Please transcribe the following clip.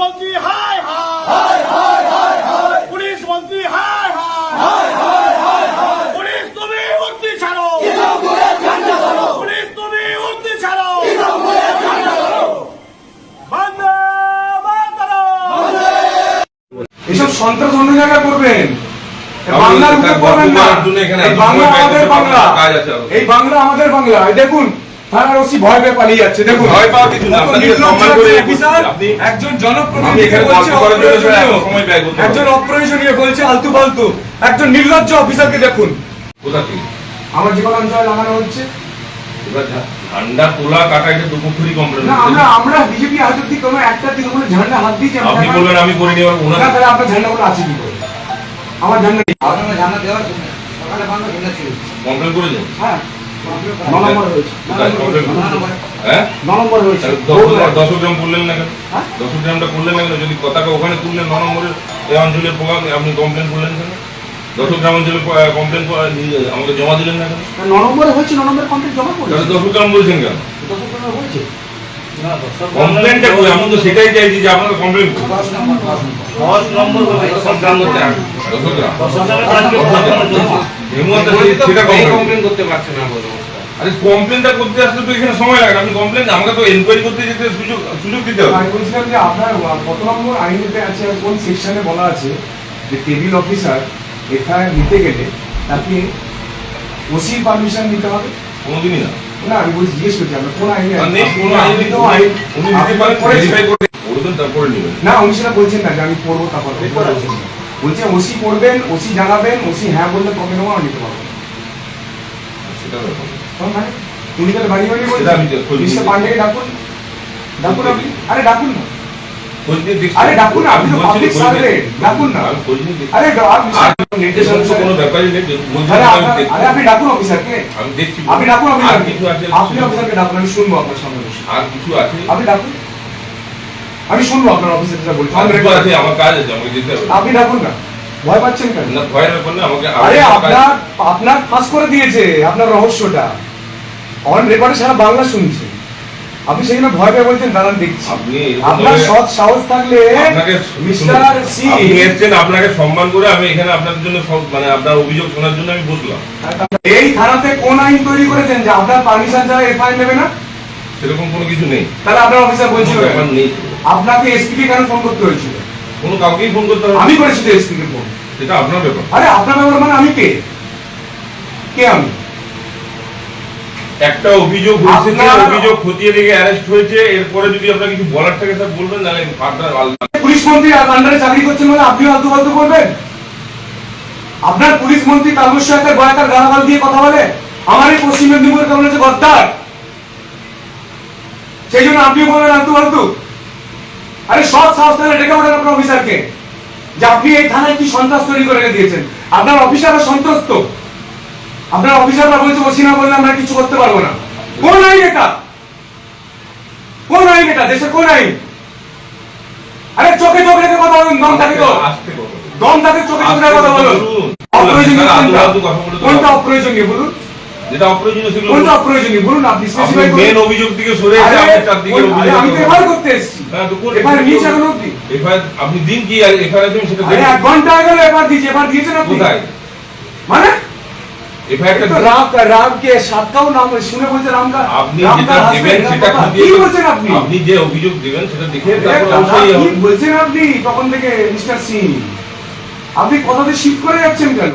মন্ত্রী হাই হাই পুলিশ মন্ত্রী হাই হাই পুলিশ তুমি উঠতি ছাড়ো। পুলিশ তুমি উঠতি ছাড়ো। বন্দে মাতরম। এসব সন্ত্রাস অন্য জায়গায় করবেন। বাংলার তার উপর করবেন না। বাংলা আমাদের বাংলা। এই বাংলা আমাদের বাংলা। দেখুন থানার ওসি ভয় পেয়ে পালিয়ে যাচ্ছে দেখুন ভয় পাওয়ার কিছু না, করে একজন অফিসার, একজন জনপ্রতিনিধি এখানে বলছে কাজ করার জন্য অপ্রয়োজনীয়। সময় ব্যয় করতে একজন অপ্রয়োজনীয় বলছে আলতু ফালতু একজন নির্লজ্জ অফিসারকে দেখুন কোথা থেকে আমার জীবন অঞ্চলে লাগানো হচ্ছে ঝান্ডা তোলা কাটা এটা দুপুরই কমপ্লেন না আমরা আমরা বিজেপি হাতের দিকে কোনো একটা দিকে কোনো ঝান্ডা হাত দিয়েছি আপনি বলবেন আমি করিনি এবার ওনার না তাহলে আপনার ঝান্ডা কোনো আছে কি করে আমার ঝান্ডা নেই। আপনার জানা দেওয়ার জন্য সকালে ঝান্ডা ছিল কমপ্লেন হ্যাঁ? নম্বরে। হ্যাঁ তাহলে দশ- গ্রাম করলেন না কেন? হ্যাঁ? দশ গ্রামটা করলেন না কেন? যদি ওখানে তুললেন ন নম্বরের এই অঞ্চলের আপনি কমপ্লেন করলেন কেন? দশ গ্রাম অঞ্চলে কমপ্লেন আমাকে জমা দিলেন না কেন? ন নম্বরে হয়েছে ন নম্বর কমপ্লিট জমা তাহলে দশ গ্রাম বলছেন কেন? দশ নম্বর হয়েছে কমপ্লেনটা করি আমি তো সেটাই চাইছি যে আপনারা কমপ্লেন করুন। দশ নম্বর করতে কমপ্লেন পারছে না আরে কমপ্লেনটা করতে আসতে তো এখানে সময় লাগে। আপনি কমপ্লেন আমাকে তো এনকোয়ারি করতে যেতে সুযোগ সুযোগ দিতে হবে। আমি বলছিলাম যে আপনার কত নম্বর আইনেতে আছে আর কোন সেকশনে বলা আছে যে টেবিল অফিসার এফআইআর নিতে গেলে তাকে ওসি পারমিশন নিতে হবে? কোনোদিনই না। না আমি বলছি জিজ্ঞেস করছি আমরা কোন আইনে উনি নিতে পারেন ভেরিফাই করে করবেন তারপরে নেবেন। না উনি সেটা বলছেন না যে আমি পড়ব তারপর বলছেন। বলছে ওসি পড়বেন ওসি জানাবেন ওসি হ্যাঁ বললে কমে নেব আর নিতে পারব। সেটা ব্যাপার। মানে উনি তাহলে বাড়ি বাড়ি বলছেন। মিস্টার পান্ডেকে ডাকুন। ডাকুন আপনি। আরে ডাকুন না। আরে ডাকুন না, আপনি তো আমি নিয়ে- servant, ডাকুন না। আমি। আরে কোনো ব্যাপারই নেই। আমি আপনার- দেখছি। আরে আপনি ডাকুন অফিসারকে। আমি দেখছি। আপনি ডাকুন আর কিছু আছে? আপনি অফিসারকে ডাকুন আমি শুনব আপনার সামনে আর কিছু আছে? আপনি ডাকুন। আমি শুনব আপনার অফিসার যেটা বলছেন আমি record- আছে? আমার কাজ আছে আমাকে যেতে হবে। আপনি ডাকুন না। ভয় পাচ্ছেন কেন? না ব্যাপার না আমাকে আরে আপনার আপনার ফাঁস করে দিয়েছে আপনার রহস্যটা। অন রেকর্ডে সারা বাংলা শুনছে। আপনি সেখানে ভয় পেয়ে বলছেন দাঁড়ান দেখছি। আপনি আপনার সৎ সাহস থাকলে আপনি আপনাকে সম্মান করে আমি এখানে আপনার জন্য মানে আপনার অভিযোগ শোনার জন্য আমি বসলাম। এই থানাতে কোন আইন তৈরি করেছেন যে আপনার পারমিশন ছাড়া এফআইআর নেবে না? সেরকম কোনো কিছু নেই। তাহলে আপনার অফিসার কোনো বলছিল নেই। আপনাকে এসপি কে কেন ফোন করতে হয়েছিল? কোনো কাউকেই ফোন করতে হবে আমি করেছি তো এসপি কে ফোন সেটা আপনার ব্যাপার। আরে আপনার ব্যাপার মানে আমি কে? কে আমি? একটা অভিযোগ হয়েছে যে অভিযোগ খতিয়ে দেখে অ্যারেস্ট হয়েছে এরপরে যদি আপনার কিছু বলার থাকে স্যার বলবেন নাহলে আপনার আলাদা পুলিশ মন্ত্রী আন্ডারে চাকরি করছেন বলে আপনি আলতু ফালতু করবেন? আপনার পুলিশ মন্ত্রী কালবশ সাহেবের বয়াকার গালাগাল দিয়ে কথা বলে? আমার এই পশ্চিম মেদিনীপুরের কেমন হচ্ছে গদ্দার। সেই জন্য আপনি বলবেন আলতু ফালতু আরে সব সাহস তাহলে ডেকে ওঠেন আপনার অফিসারকে যে আপনি এই থানায় কি সন্ত্রাস তৈরি করে রেখে দিয়েছেন? আপনার অফিসাররা সন্ত্রস্ত। আপনার অফিসাররা বলছে ওসি না বললে আমরা কিছু করতে পারব না। কোন আইন এটা? কোন আইন এটা? দেশের কোন আইন? আরে চোখে চোখে রেখে কথা বলুন দম থাকে তো। দম থাকে চোখে চোখে রেখে কথা বলুন। অপ্রয়োজনীয় কোনটা? অপ্রয়োজনীয় বলুন? যেটা অপ্রয়োজনীয় সেগুলো কোনটা অপ্রয়োজনীয় বলুন? আপনি স্পেসিফাই মেন অভিযোগ থেকে সরে এসে আপনি কোন- আরে, অভিযোগ আমি তো এফআইআর করতে এসেছি। হ্যাঁ, তো করুন। এফআইআর FIR আপনি দিন কি আর এফআইআর সেটা দেখুন। এক ঘণ্টা আগে এফআইআর দিয়েছে এফআইআর দিয়েছেন আপনি? কোথায়? আপনি যে অভিযোগ দেবেন সেটা দেখে। বলছেন আপনি? তখন থেকে মিস্টার সিং? আপনি কথাতে শিফট করে যাচ্ছেন কেন?